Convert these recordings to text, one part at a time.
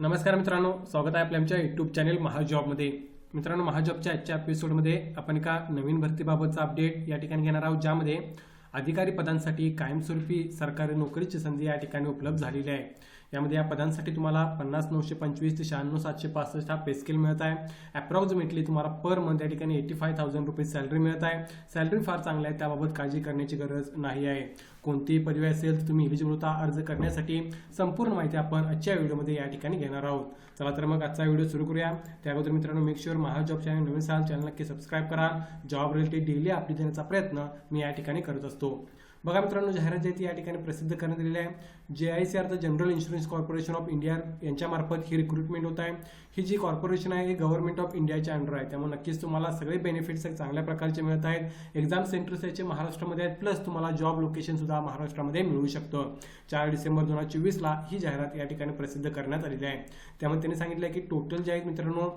नमस्कार मित्रांनो स्वागत आहे आपल्या आमच्या युट्यूब चॅनेल महाजॉबमध्ये. मित्रांनो महाजॉबच्या आजच्या एपिसोडमध्ये आपण एका नवीन भरतीबाबतचा अपडेट या ठिकाणी घेणार आहोत ज्यामध्ये अधिकारी पदांसाठी कायमस्वरूपी सरकारी नोकरीची संधी या ठिकाणी उपलब्ध झालेली आहे. यामध्ये या पदांसाठी तुम्हाला पन्नास नऊशे पंचवीस ते शहाण्णव सातशे पासष्ट हा पेस्केल मिळत आहे. अप्रॉक्सिमेटली तुम्हाला पर मंथ या ठिकाणी eighty five thousand rupees salary मिळत आहे. सॅलरी फार चांगली आहे त्याबाबत काळजी करण्याची गरज नाही आहे. कोणतीही पर्याय असेल तर तुम्ही एलिजिबलता होता अर्ज करण्यासाठी संपूर्ण माहिती आपण आजच्या व्हिडिओमध्ये या ठिकाणी घेणार आहोत. चला तर मग आजचा व्हिडिओ सुरू करूया. त्या अगोदर मित्रांनो मेक शुअर महाजॉब चॅनल नवीन साल चॅनल नक्की सबस्क्राईब करा. जॉब रिलेटेड डेली अपडेट देण्याचा प्रयत्न मी या ठिकाणी करत असतो. बघा मित्रांनो जाहिरात जी आहे ती या ठिकाणी प्रसिद्ध करण्यात आलेली आहे. जे आय सी अर्थ general insurance corporation of India यांच्यामार्फत ही रिक्रुटमेंट होत आहे. ही जी कॉर्पोरेशन आहे ही गव्हर्नमेंट ऑफ इंडियाच्या अंडर आहे. त्यामुळे नक्कीच तुम्हाला सगळे बेनिफिट्स चांगल्या प्रकारचे मिळत आहेत. एक्झाम सेंटर्स याचे महाराष्ट्रामध्ये आहेत प्लस तुम्हाला जॉब लोकेशन सुद्धा महाराष्ट्रामध्ये मिळू शकतं. चार डिसेंबर दोन हजार चोवीसला ही जाहिरात या ठिकाणी प्रसिद्ध करण्यात आलेली आहे. त्यामुळे त्यांनी सांगितलं आहे की टोटल जे आहेत मित्रांनो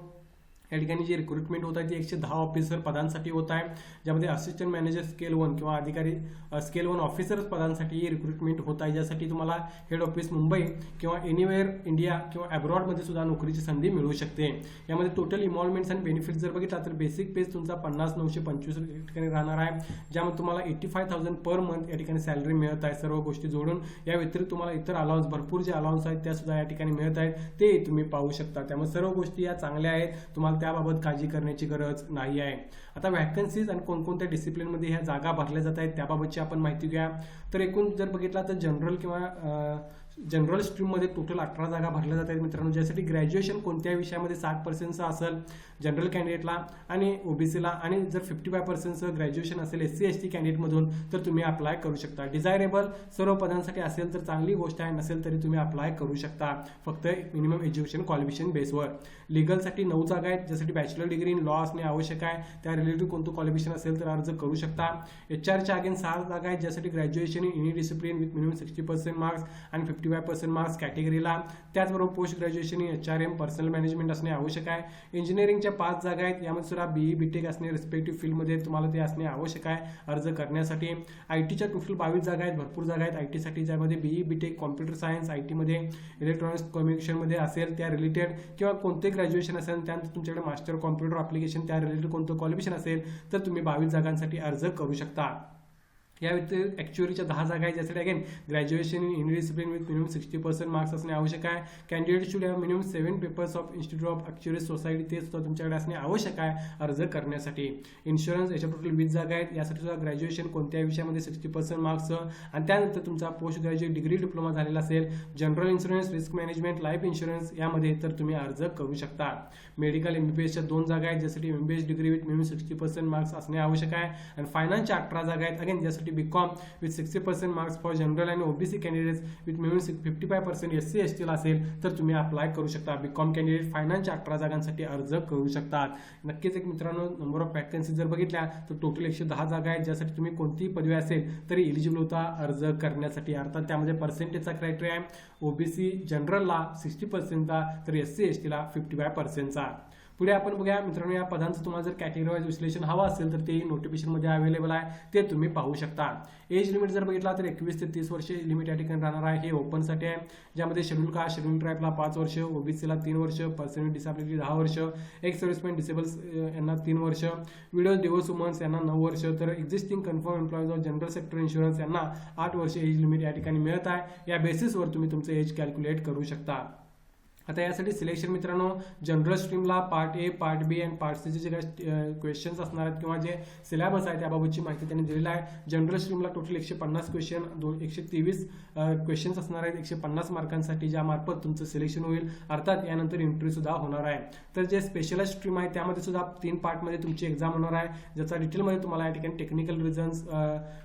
या ठिकाणी जी रिक्रुटमेंट होत आहे ती एकशे दहा ऑफिसर पदांसाठी होत आहे ज्यामध्ये असिस्टंट मॅनेजर स्केल वन किंवा अधिकारी स्केल वन ऑफिसर पदांसाठी ही रिक्रुटमेंट होत आहे. ज्यासाठी तुम्हाला हेड ऑफिस मुंबई किंवा एनिवेअर इंडिया किंवा अब्रॉडमध्ये सुद्धा नोकरीची संधी मिळू शकते. यामध्ये टोटल इन्व्हॉल्वमेंट्स आणि बेनिफिट जर बघितला तर बेसिक पेज तुमचा पन्नास नऊशे पंचवीस या ठिकाणी राहणार आहे. ज्यामध्ये तुम्हाला eighty five thousand per month या ठिकाणी सॅलरी मिळत आहे. सर्व गोष्टी जोडून या व्यतिरिक्त तुम्हाला इतर अलाउन्स भरपूर जे अलाउन्स आहेत त्या सुद्धा या ठिकाणी मिळत आहेत. ते तुम्ही पाहू शकता. त्यामुळे सर्व गोष्टी या चांगल्या आहेत. तुम्हाला त्याबाबत काळजी करण्याची गरज नाही आहे. आता व्हॅकन्सीज आणि कोणकोणत्या डिसिप्लिनमध्ये ह्या जागा भरल्या जात आहेत त्याबाबतची आपण माहिती घ्या. तर एकूण जर बघितला तर जनरल किंवा जनरल स्ट्रीममध्ये टोटल अठरा जागा भरल्या जातात मित्रांनो. ज्यासाठी ग्रॅज्युएशन कोणत्या विषयामध्ये साठ पर्सेंटचं असेल जनरल कॅन्डिडेटला आणि ओबीसीला आणि जर फिफ्टी फाय पर्सेंटचं ग्रॅज्युएशन असेल एस सी एस टी कॅन्डिडेटमधून तर तुम्ही अप्लाय करू शकता. डिझायरेबल सर्व पदांसाठी असेल तर चांगली गोष्ट आहे नसेल तरी तुम्ही अप्लाय करू शकता. फक्त मिनिमम एज्युकेशन क्वालिफिकेशन बेसवर. लिगलसाठी नऊ जागा आहेत ज्यासाठी बॅचलर डिग्री इन लॉ असणे आवश्यक आहे. त्या रिलेटिव्ह कोणतं क्वालिफिकेशन असेल तर अर्ज करू शकता. एच आरच्या अगेन सहा जागा आहेत ज्यासाठी graduation in any discipline with minimum sixty percent marks आणि fifty fifty five percent marks कॅटेगरीला त्याचबरोबर post graduation H R M personnel management असणे आवश्यक आहे. इंजिनिअरिंगच्या पाच जागा आहेत. यामध्ये सुद्धा बीई बीटेक असणे रिस्पेक्टिव्ह फील्डमध्ये तुम्हाला ते असणे आवश्यक आहे अर्ज करण्यासाठी. आय टीच्या टोटल बावीस जागा आहेत. भरपूर जागा आहेत. आय टीसाठी ज्यामध्ये BE BTech computer science I टीमध्ये इलेक्ट्रॉनिक्स कम्युनिकेशनमध्ये असेल त्या रिलेटेड किंवा कोणते ग्रॅज्युएशन असेल त्यानंतर तुमच्याकडे मास्टर कॉम्प्युटर अप्लिकेशन त्या रिलेटेड कोणतं क्वालिफिकेशन असेल तर तुम्ही बावीस जागांसाठी अर्ज करू शकता. या व्यतिरिक्त ॲक्च्युअलीच्या दहा जागा आहेत ज्यासाठी again graduation in discipline with minimum sixty percent marks असणे आवश्यक आहे. Candidate should have minimum seven papers of institute of actuary society ते सुद्धा तुमच्याकडे असणे आवश्यक आहे अर्ज करण्यासाठी. इन्शुरन्स याच्या टोटल वीस जागा आहेत यासाठी सुद्धा ग्रॅज्युएशन कोणत्या विषयामध्ये सिक्स्टी पर्सेंट मार्क्स आणि त्यानंतर तुमचा पोस्ट ग्रॅज्युएट डिग्री डिप्लोमा झालेला असेल general insurance risk management life insurance यामध्ये तर तुम्ही अर्ज करू शकता. मेडिकल एम बी एसच्या दोन जागा आहेत ज्यासाठी M B S degree with minimum sixty percent marks असणे आवश्यक आहे. आणि फायनान्सच्या अठरा जागा आहेत अगेन ज्यासाठी BCom with sixty percent marks for general आणि ओबीसी कॅन्डिडेट्स विथ मिळून fifty five percent S C S टीला असेल तर तुम्ही अप्लाय करू शकता. बीकॉम कॅन्डिडेट फायनान्सच्या अठरा जागांसाठी अर्ज करू शकतात. नक्कीच एक मित्रांनो नंबर ऑफ वॅकन्सी जर बघितल्या तर टोटल एकशे दहा जागा आहेत ज्यासाठी तुम्ही कोणतीही पदवी असेल तरी एलिजिबल होता अर्ज करण्यासाठी. अर्थात त्यामध्ये पर्सेंटेजचा क्रायटेरिया आहे. ओबीसी जनरलला सिक्स्टी पर्सेंटचा तर एस सी एस टीला फिफ्टी फाय पर्सेंटचा पुढे आपण बघूया मित्रांनो या पदांचं तुम्हाला जर कॅटेगरी वाईज विश्लेषण हवं असेल तर ते नोटिफिकेशनमध्ये अवेलेबल आहे. ते तुम्ही पाहू शकता. एज लिमिट जर बघितला तर एकवीस ते तीस वर्ष लिमिट या ठिकाणी राहणार आहे. हे ओपनसाठी आहे. ज्यामध्ये शेड्यूल का? शेड्यूल ट्राईबला पाच वर्ष ओबीसीला तीन वर्ष पर्सन डिसॅबिलिटी दहा वर्ष एक सर्व्हिसमॅन डिसेबल्स यांना तीन वर्ष विडोज डिवोर्स वुमन्स यांना नऊ वर्ष. तर existing confirm employees of general sector insurance यांना आठ वर्ष एज लिमिट या ठिकाणी मिळत आहे. या बेसिसवर तुम्ही तुमचं एज कॅल्क्युलेट करू शकता. आता यासाठी सिलेक्शन मित्रांनो general स्ट्रीमला part A part B and part सीचे जे काही क्वेश्चन्स असणार आहेत किंवा जे सिलेबस आहे त्याबाबतची माहिती त्यांनी दिलेली आहे. जनरल स्ट्रीमला टोटल एकशे पन्नास क्वेश्चन दोन एकशे तेवीस क्वेश्चन्स असणार आहेत. एकशे पन्नास मार्कांसाठी ज्या मार्फत तुमचं सिलेक्शन होईल. अर्थात यानंतर इंटरव्ह्यूसुद्धा होणार आहे. तर जे स्पेशलाइज स्ट्रीम आहे त्यामध्ये सुद्धा तीन पार्टमध्ये तुमची एक्झाम होणार आहे. ज्याचा डिटेलमध्ये तुम्हाला या ठिकाणी टेक्निकल रिझन्स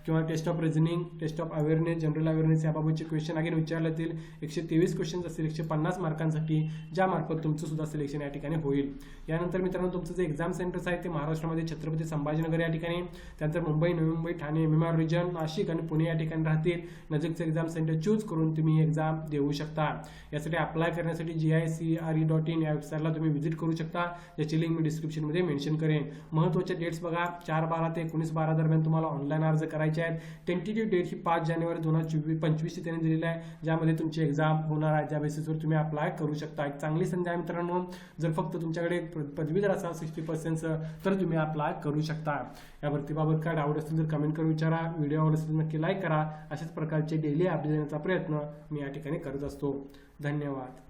किंवा test of reasoning test of awareness general awareness याबाबतचे क्वेश्चन अगेन विचारले जातील. एकशे तेवीस क्वेश्चन्स असतील एकशे पन्नास मार्कांसाठी ज्या मार्फत तुमचं सुद्धा सिलेक्शन या ठिकाणी होईल. यानंतर मित्रांनो तुमचं जे एक्झाम सेंटर्स आहे ते महाराष्ट्रामध्ये छत्रपती संभाजीनगर या ठिकाणी त्यानंतर मुंबई नवी मुंबई ठाणे एम रिजन नाशिक आणि पुणे या ठिकाणी राहतील. नजीकचं एक्झाम सेंटर चूज करून तुम्ही एक्झाम देऊ शकता. यासाठी अप्लाय करण्यासाठी G I C R E dot in या वेबसाईटला तुम्ही व्हिजिट करू शकता. याची लिंक मी डिस्क्रिप्शनमध्ये मेन्शन करेन. महत्त्वाच्या डेट्स बघा. चार बारा ते एकोणीस बारा दरम्यान तुम्हाला ऑनलाईन अर्ज करायचे आहेत. टेंटेटिव्ह डेट ही पाच जानेवारी दोन हजार चोवीस पंचवीसची त्यांनी दिलेली आहे. ज्यामध्ये तुमची एक्झाम होणार आहे. ज्या बेसिसवर तुम्ही अप्लाय करू शकता. एक चांगली संधी आहे मित्रांनो. जर फक्त तुमच्याकडे पदवीधर असाल सिक्स्टी पर्सेंट तर तुम्ही अप्लाय करू शकता. या भरतीबाबत काय डाऊट असतील तर कमेंट करून विचारा. व्हिडिओ असेल तर नक्की लाईक करा. अशाच प्रकारचे डेली अपडेट देण्याचा प्रयत्न मी या ठिकाणी करत असतो. धन्यवाद.